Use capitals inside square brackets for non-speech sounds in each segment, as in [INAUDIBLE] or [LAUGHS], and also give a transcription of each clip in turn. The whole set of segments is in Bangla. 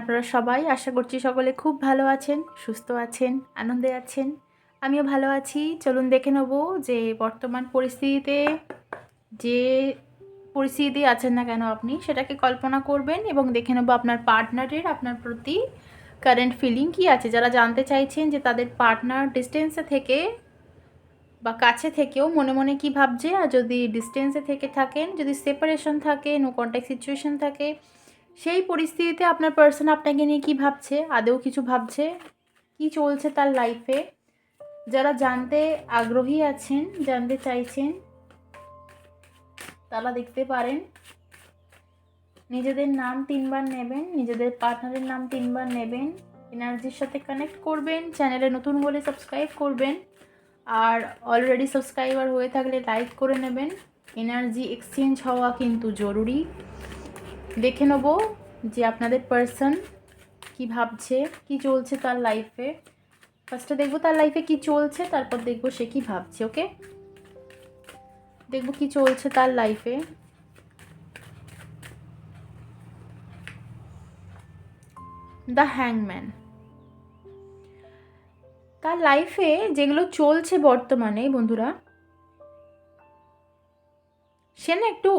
আপনারা সবাই আশা করছি সকলে খুব ভালো আছেন, সুস্থ আছেন, আনন্দে আছেন। আমিও ভালো আছি। চলুন দেখে নেব যে বর্তমান পরিস্থিতিতে যে পরিস্থিতি আছেন না কেন আপনি, সেটাকে কল্পনা করবেন এবং দেখে নেব আপনার পার্টনারের, আপনার প্রতি কারেন্ট ফিলিং কি আছে। যারা জানতে চাইছেন যে তাদের পার্টনার ডিস্টেন্সে থেকে বা কাছে থেকেও মনে মনে কি ভাবছে, আর যদি ডিস্টেন্সে থেকে থাকেন, যদি সেপারেশন থাকে নো কন্ট্যাক্ট সিচুয়েশন থাকে সেই পরিস্থিতিতে আপনার পার্সন আপনাকে নিয়ে কি ভাবছে? আদেও কিছু ভাবছে? কি চলছে তার লাইফে যারা জানতে আগ্রহী আছেন, জানতে চাইছেন, তারা দেখতে পারেন। নিজেদের নাম তিনবার নেবেন, নিজেদের পার্টনারের নাম তিনবার নেবেন এনার্জির সাথে কানেক্ট করবেন চ্যানেলে নতুন হলে সাবস্ক্রাইব করবেন, আর অলরেডি সাবস্ক্রাইবার হয়ে থাকলে লাইক করে নেবেন। এনার্জি এক্সচেঞ্জ হওয়া কিন্তু জরুরি। দেখে নেব যে আপনাদের পার্সন কি ভাবছে, কি চলছে তার লাইফে ফার্স্টে দেখব তার লাইফে কি চলছে, তারপর দেখব সে কি ভাবছে ওকে দেখব কি চলছে তার লাইফে দ্য হ্যাংম্যান তার লাইফে যেগুলো চলছে বর্তমানে, বন্ধুরা, সে না একটু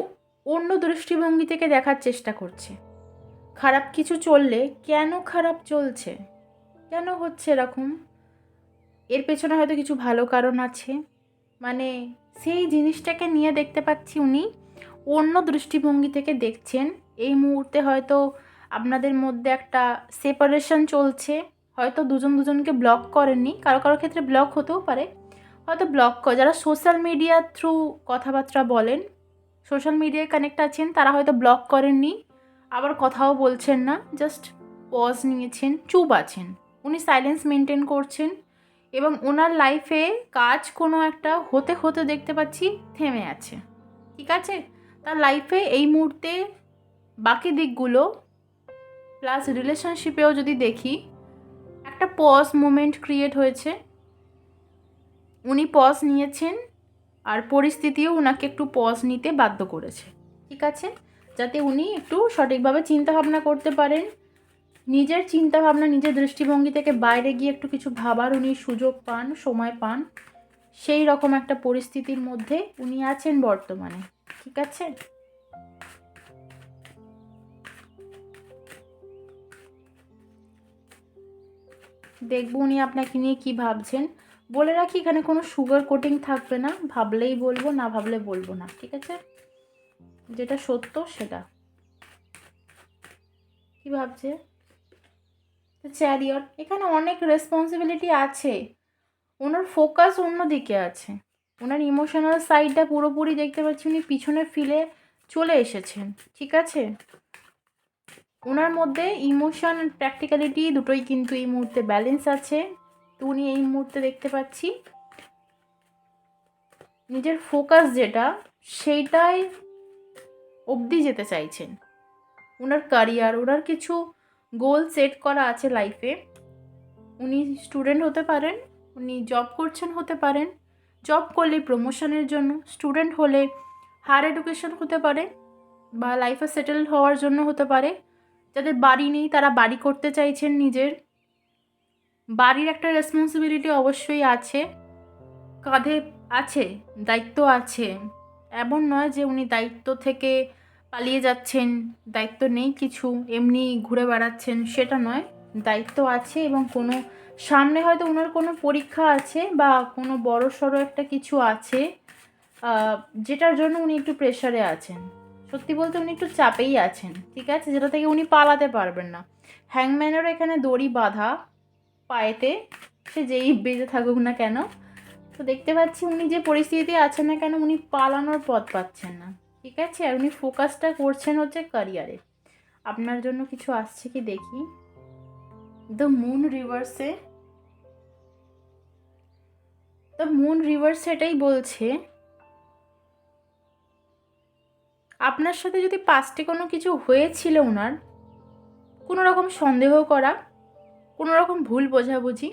অন্য দৃষ্টিভঙ্গি থেকে দেখার চেষ্টা করছে। খারাপ কিছু চললে কেন খারাপ চলছে? কেন হচ্ছে এরকম? এর পেছনে হয়তো কিছু ভালো কারণ আছে। মানে সেই জিনিসটাকে নিয়ে দেখতে পাচ্ছি উনি। অন্য দৃষ্টিভঙ্গি থেকে দেখছেন। এই মুহূর্তে হয়তো আপনাদের মধ্যে একটা সেপারেশন চলছে। হয়তো দুজন দুজনকে ব্লক করেননি। কারও কারও ক্ষেত্রে ব্লক হতেও পারে। হয়তো ব্লক যারা সোশ্যাল মিডিয়ার থ্রু কথাবার্তা বলেন সোশ্যাল মিডিয়ায় কানেক্ট আছেন, তারা হয়তো ব্লক করেননি, আবার কথাও বলছেন না জাস্ট পজ নিয়েছেন, চুপ আছেন। উনি সাইলেন্স মেনটেন করছেন এবং ওনার লাইফে কাজ কোনো একটা হতে হতে দেখতে পাচ্ছি থেমে আছে। ঠিক আছে? তার লাইফে এই মুহূর্তে বাকি দিকগুলো প্লাস রিলেশনশিপেও যদি দেখি, একটা পজ মোমেন্ট ক্রিয়েট হয়েছে। উনি পজ নিয়েছেন আর পরিস্থিতিও ওনাকে একটু পজ নিতে বাধ্য করেছে। ঠিক আছে? যাতে উনি একটু সঠিকভাবে চিন্তা ভাবনা করতে পারেন। নিজের চিন্তা ভাবনা নিজের দৃষ্টিভঙ্গি থেকে বাইরে গিয়ে একটু কিছু ভাবার উনি সুযোগ পান, সময় পান। সেই রকম একটা পরিস্থিতির মধ্যে উনি আছেন বর্তমানে। ঠিক আছে? দেখব উনি আপনাকে নিয়ে কি ভাবছেন। বলে রাখি, এখানে কোনো সুগার কোটিং থাকবে না। ভাবলেই বলব, না ভাবলে বলব না, ঠিক আছে? যেটা সত্য, সেটা। কি ভাবছে? চ্যারিয়ট এখানে অনেক রেসপন্সিবিলিটি আছে। ওনার ফোকাস অন্যদিকে আছে। ওনার ইমোশনাল সাইডটা পুরোপুরি দেখতে পাচ্ছি, উনি পিছনে ফিলে চলে এসেছেন, ঠিক আছে? ওনার মধ্যে ইমোশন প্র্যাকটিক্যালিটি দুটোই কিন্তু এই মুহূর্তে ব্যালেন্স আছে। তো উনি এই মুহূর্তে দেখতে পাচ্ছি। নিজের ফোকাস যেটা, সেইটাই অবধি যেতে চাইছেন। ওনার কারিয়ার ওনার কিছু গোল সেট করা আছে লাইফে উনি স্টুডেন্ট হতে পারেন, উনি জব করছেন হতে পারেন। জব করলে প্রমোশনের জন্য স্টুডেন্ট হলে হায়ার এডুকেশন হতে পারে বা লাইফে সেটেল হওয়ার জন্য হতে পারে। যাদের বাড়ি নেই, তারা বাড়ি করতে চাইছেন নিজের। বাড়ির একটা রেসপন্সিবিলিটি অবশ্যই আছে। কাঁধে আছে, দায়িত্ব আছে। এমন নয় যে উনি দায়িত্ব থেকে পালিয়ে যাচ্ছেন, দায়িত্ব নেই কিছু, এমনি ঘুরে বেড়াচ্ছেন, সেটা নয়। দায়িত্ব আছে এবং কোনো, সামনে হয়তো ওনার কোনো পরীক্ষা আছে বা কোনো বড় সড়ো একটা কিছু আছে যেটার জন্য উনি একটু প্রেশারে আছেন। সত্যি বলতে উনি একটু চাপেই আছেন, ঠিক আছে? যেটা থেকে উনি পালাতে পারবেন না। হ্যাংম্যানেরও এখানে দড়ি বাঁধা। পায়েতে, সে যেই বেঁচে থাকুক না কেন, তো দেখতে পাচ্ছি উনি যে পরিস্থিতিতে আছেন না কেন, উনি পালানোর পথ পাচ্ছেন না। ঠিক আছে? আর উনি ফোকাসটা করছেন হচ্ছে ক্যারিয়ারে আপনার জন্য কিছু আসছে কি দেখি? দ্য মুন রিভার্সে দ্য মুন রিভার্স এটাই বলছে, আপনার সাথে যদি পাস্টে কোনো কিছু হয়েছিল ওনার কোনো রকম সন্দেহ করা কোনো রকম ভুল বোঝাবুঝি,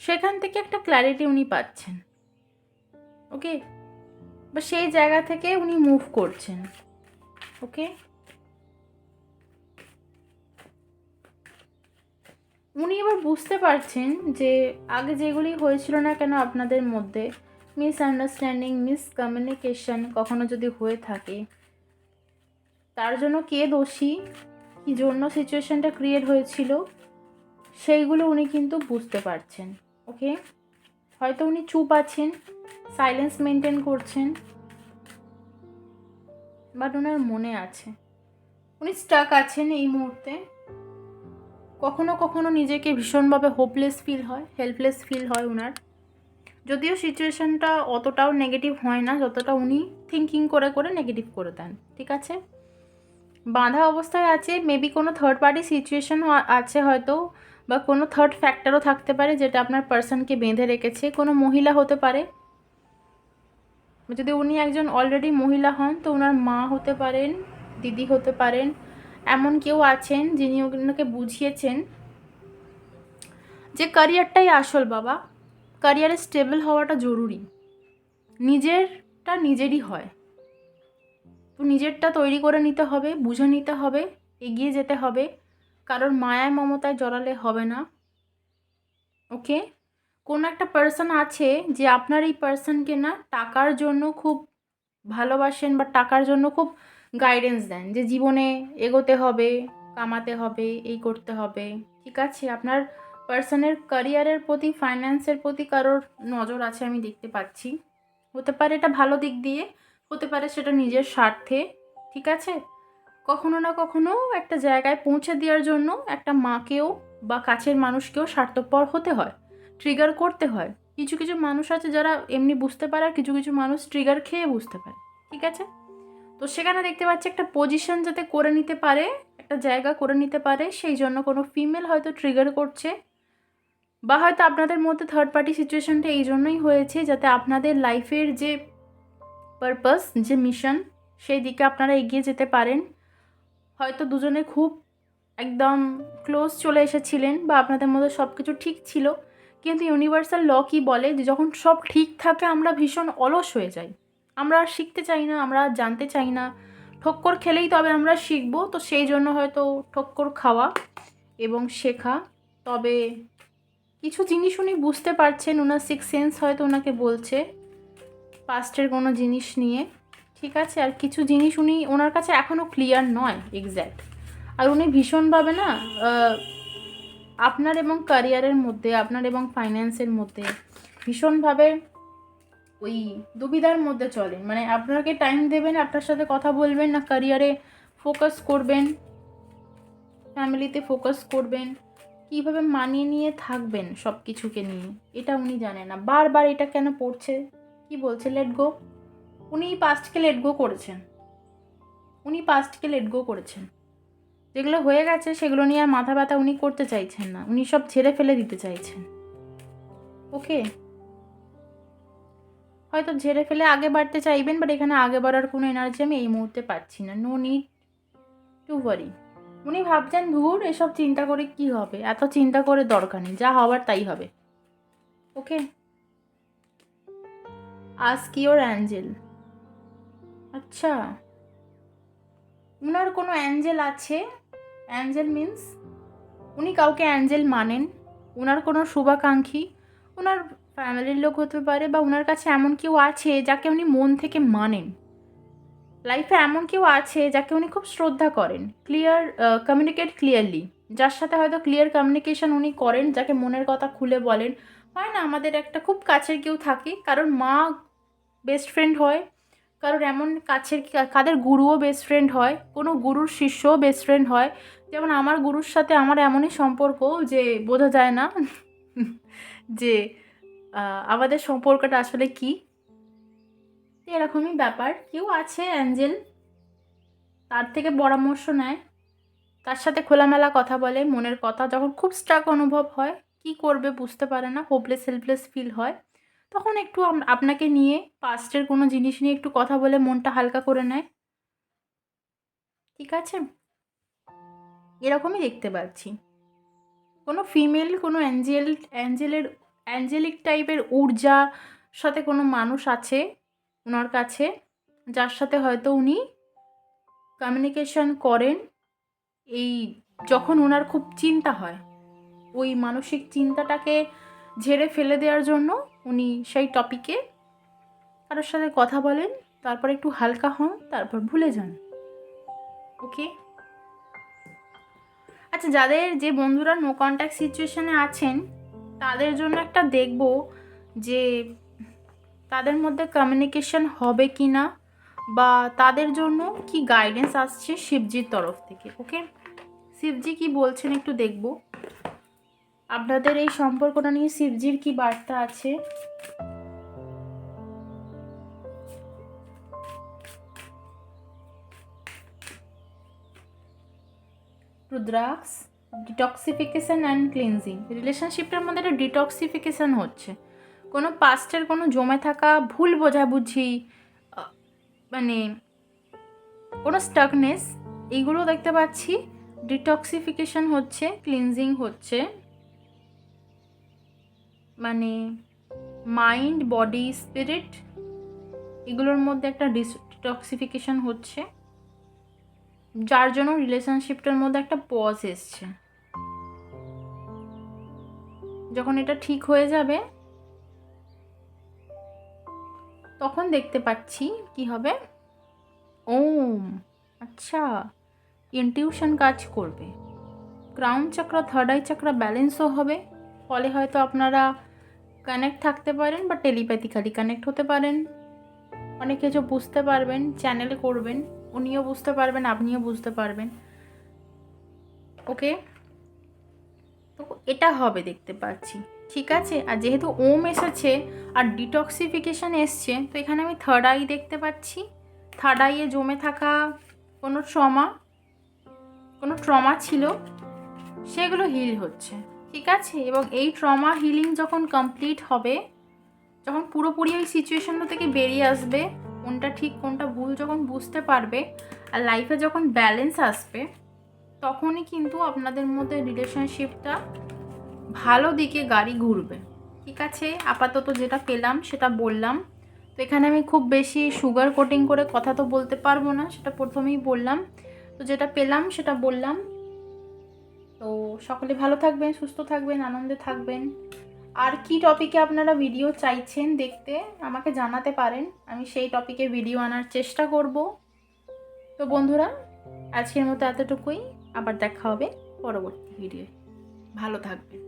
সেখান থেকে একটা ক্ল্যারিটি উনি পাচ্ছেন। ওকে বা সেই জায়গা থেকে উনি মুভ করছেন। ওকে উনি এবার বুঝতে পারছেন যে আগে যেগুলি হয়েছিল না কেন আপনাদের মধ্যে মিসআন্ডারস্ট্যান্ডিং মিসকমিউনিকেশন কখনো যদি হয়ে থাকে, তার জন্য কে দোষী? কী জন্য সিচুয়েশানটা ক্রিয়েট হয়েছিল? সেইগুলো উনি কিন্তু বুঝতে পারছেন ওকে হয়তো উনি চুপ আছেন সাইলেন্স মেনটেন করছেন বাট ওনার মনে আছে। উনি স্টাক আছেন এই মুহূর্তে। কখনো কখনো নিজেকে ভীষণভাবে হোপলেস ফিল হয় হেল্পলেস ফিল হয় ওনার যদিও সিচুয়েশানটা অতটাও নেগেটিভ হয় না, যতটা উনি থিঙ্কিং করে করে নেগেটিভ করে দেন, ঠিক আছে? বাঁধা অবস্থায় আছে মেবি কোনো থার্ড পার্টি সিচুয়েশন আছে হয়তো। বা কোনো থার্ড ফ্যাক্টরও থাকতে পারে যেটা আপনার পার্সনকে বেঁধে রেখেছে, কোনো মহিলা হতে পারে। যদি উনি একজন অলরেডি মহিলা হন, তো ওনার মা হতে পারেন, দিদি হতে পারেন, এমন কেউ আছেন যিনি ওনাকে বুঝিয়েছেন যে ক্যারিয়ারটাই আসল বাবা। ক্যারিয়ারে স্টেবল হওয়াটা জরুরি। নিজেরটা নিজেরই হয়। তো নিজেরটা তৈরি করে নিতে হবে, বুঝে নিতে হবে, এগিয়ে যেতে হবে। কারোর মায়ায় মমতায় জড়ালে হবে না। ওকে? কোনো একটা পার্সন আছে যে আপনার এই পার্সনকে না টাকার জন্য খুব ভালোবাসেন বা টাকার জন্য খুব গাইডেন্স দেন যে জীবনে এগোতে হবে, কামাতে হবে, এই করতে হবে। ঠিক আছে? আপনার পার্সনের ক্যারিয়ারের প্রতি ফাইন্যান্সের প্রতি কারোর নজর আছে আমি দেখতে পাচ্ছি। হতে পারে এটা ভালো দিক দিয়ে, হতে পারে সেটা নিজের স্বার্থে। ঠিক আছে? কখনো না কখনো একটা জায়গায় পৌঁছে দেওয়ার জন্য একটা মাকেও বা কাছের মানুষকেও স্বার্থপর হতে হয় ট্রিগার করতে হয়। কিছু কিছু মানুষ আছে যারা এমনি বুঝতে পারে আর কিছু কিছু মানুষ ট্রিগার খেয়ে বুঝতে পারে, ঠিক আছে? তো সেখানে দেখতে পাচ্ছি একটা পজিশন যাতে করে নিতে পারে, একটা জায়গা করে নিতে পারে, সেই জন্য কোনো ফিমেল হয়তো ট্রিগার করছে বা হয়তো আপনাদের মধ্যে থার্ড পার্টি সিচুয়েশনটা এই জন্যই হয়েছে যাতে আপনাদের লাইফের যে পারপাস যে মিশন সেই দিকে আপনারা এগিয়ে যেতে পারেন। হয়তো দুজনে খুব একদম ক্লোজ চলে এসেছিলেন বা আপনাদের মধ্যে সব কিছু ঠিক ছিল। কিন্তু ইউনিভার্সাল ল কী বলে যে যখন সব ঠিক থাকে আমরা ভীষণ অলস হয়ে যাই। আমরা আর শিখতে চাই না, আমরা আর জানতে চাই না। ঠক্কর খেলেই তবে আমরা শিখব, তো সেই জন্য হয়তো ঠক্কর খাওয়া এবং শেখা। তবে কিছু জিনিস উনি বুঝতে পারছেন ওনার সিক্স সেন্স হয়তো ওনাকে বলছে। পাস্টের কোনো জিনিস নিয়ে। ঠিক আছে, আর কিছু জিনিস উনি, ওনার কাছে এখনও ক্লিয়ার নয় এক্স্যাক্ট আর উনি ভীষণভাবে না আপনার এবং ক্যারিয়ারের মধ্যে, আপনার এবং ফাইন্যান্সের মধ্যে ভীষণভাবে ওই দুবিধার মধ্যে চলেন। মানে আপনাকে টাইম দেবেন, আপনার সাথে কথা বলবেন না ক্যারিয়ারে ফোকাস করবেন ফ্যামিলিতে ফোকাস করবেন, কীভাবে মানিয়ে নিয়ে থাকবেন সব কিছুকে নিয়ে, এটা উনি জানেন না। বারবার এটা কেন পড়ছে? কি বলছে? লেট গো উনি পাস্টকে লেট গো করেছেন। উনি পাস্টকে লেট গো করেছেন। যেগুলো হয়ে গেছে সেগুলো নিয়ে আর মাথা ব্যথা উনি করতে চাইছেন না। উনি সব ছেড়ে ফেলে দিতে চাইছেন। ওকে? হয়তো ঝেড়ে ফেলে আগে বাড়তে চাইবেন বাট এখানে আগে বাড়ার কোনো এনার্জি আমি এই মুহূর্তে পাচ্ছি না। নো নিড টু ওয়ারি উনি ভাবছেন, ধুর, এসব চিন্তা করে কি হবে? এত চিন্তা করে দরকার নেই। যা হবার তাই হবে। ওকে? আস্ক ইওর অ্যাঞ্জেল আচ্ছা। উনার কোনো অ্যাঞ্জেল আছে? Angel means? উনি কাউকে অ্যাঞ্জেল মানেন? ওনার কোনো শুভাকাঙ্ক্ষী? ওনার ফ্যামিলির লোক হতে পারে বা ওনার কাছে এমন কেউ আছে যাকে উনি মন থেকে মানেন? লাইফে এমন কেউ আছে যাকে উনি খুব শ্রদ্ধা করেন, ক্লিয়ার কমিউনিকেট ক্লিয়ারলি যার সাথে হয়তো ক্লিয়ার কমিউনিকেশন উনি করেন, যাকে মনের কথা খুলে বলেন। হয় না, আমাদের একটা খুব কাছের কেউ থাকে কারণ মা বেস্ট ফ্রেন্ড হয় কারোর এমন কাছের কাদের গুরুও বেস্ট ফ্রেন্ড হয়, কোনো গুরুর শিষ্যও বেস্ট ফ্রেন্ড হয়। যেমন আমার গুরুর সাথে আমার এমনই সম্পর্ক যে বোঝা যায় না [LAUGHS] যে আমাদের সম্পর্কটা আসলে কি। এরকমই ব্যাপার। কেউ আছে অ্যাঞ্জেল? তার থেকে পরামর্শ নেয়। তার সাথে খোলামেলা কথা বলে, মনের কথা। যখন খুব স্ট্রাক অনুভব হয়, কি করবে বুঝতে পারে না হোপলেস হেল্পলেস ফিল হয়। তখন একটু আপনাকে নিয়ে পাস্টের কোনো জিনিস নিয়ে একটু কথা বলে মনটা হালকা করে নেয়। ঠিক আছে? এরকমই দেখতে পাচ্ছি। কোনো ফিমেল কোনো অ্যাঞ্জেল অ্যাঞ্জেলের অ্যাঞ্জেলিক টাইপের ঊর্জা সাথে কোনো মানুষ আছে ওনার কাছে, যার সাথে হয়তো উনি কমিউনিকেশন করেন। এই যখন ওনার খুব চিন্তা হয়, ওই মানসিক চিন্তাটাকে ঝেড়ে ফেলে দেওয়ার জন্য উনি সেই টপিকে কারোর সাথে কথা বলেন, তারপর একটু হালকা হন, তারপর ভুলে যান। ওকে? আচ্ছা যাদের যে বন্ধুরা নো কন্ট্যাক্ট সিচুয়েশনে আছেন, তাদের জন্য একটা দেখব যে তাদের মধ্যে কমিউনিকেশন হবে কি না বা তাদের জন্য কি গাইডেন্স আসছে শিবজির তরফ থেকে, ওকে? শিবজি কি বলছেন একটু দেখব। আপনাদের এই সম্পর্কটা নিয়ে শিবজির কি বার্তা আছে? রুদ্রাক্স ডিটক্সিফিকেশান অ্যান্ড ক্লিনজিং রিলেশনশিপটার মধ্যে একটা ডিটক্সিফিকেশান হচ্ছে। কোনো পাস্টের কোনো জমে থাকা ভুল বোঝাবুঝি মানে কোনো স্টাকনেস এইগুলো দেখতে পাচ্ছি। ডিটক্সিফিকেশন হচ্ছে ক্লিনজিং হচ্ছে। মানে মাইন্ড বডি স্পিরিট এগুলোর মধ্যে একটা ডিটক্সিফিকেশন হচ্ছে, যার জন্য রিলেশনশিপটার মধ্যে একটা পজ এসছে। যখন এটা ঠিক হয়ে যাবে, তখন দেখতে পাচ্ছি কি হবে? ওম আচ্ছা ইনটিউশন কাজ করবে। ক্রাউন চক্র থার্ড আই চক্র ব্যালেন্সও হবে, ফলে হয়তো আপনারা কানেক্ট থাকতে পারেন বা টেলিপ্যাথিক্যালি কানেক্ট হতে পারেন। অনেক কিছু বুঝতে পারবেন চ্যানেল করবেন, উনিও বুঝতে পারবেন, আপনিও বুঝতে পারবেন। ওকে তো এটা হবে দেখতে পাচ্ছি। ঠিক আছে? আর যেহেতু ওম এসেছে আর ডিটক্সিফিকেশান এসছে, তো এখানে আমি থার্ড আই দেখতে পাচ্ছি। থার্ড আইয়ে জমে থাকা কোনো ট্রমা কোনো ট্রমা ছিল, সেগুলো হিল হচ্ছে। ঠিক আছে? এবং এই ট্রমা হিলিং যখন কমপ্লিট হবে, যখন পুরোপুরি ওই সিচুয়েশনটা থেকে বেরিয়ে আসবে, কোনটা ঠিক, কোনটা ভুল যখন বুঝতে পারবে, আর লাইফে যখন ব্যালেন্স আসবে, তখনই কিন্তু আপনাদের মধ্যে রিলেশনশিপটা ভালো দিকে গাড়ি ঘুরবে। ঠিক আছে? আপাতত যেটা পেলাম, সেটা বললাম। তো এখানে আমি খুব বেশি সুগার কোটিং করে কথা তো বলতে পারব না, সেটা প্রথমেই বললাম। তো যেটা পেলাম, সেটা বললাম। তো সকলে ভালো থাকবেন, সুস্থ থাকবেন, আনন্দে থাকবেন। আর কি টপিকে আপনারা ভিডিও চাইছেন দেখতে, আমাকে জানাতে পারেন। আমি সেই টপিকে ভিডিও আনার চেষ্টা করব। তো বন্ধুরা, আজকের মতো এতটুকুই। আবার দেখা হবে পরবর্তী ভিডিও ভালো থাকবেন।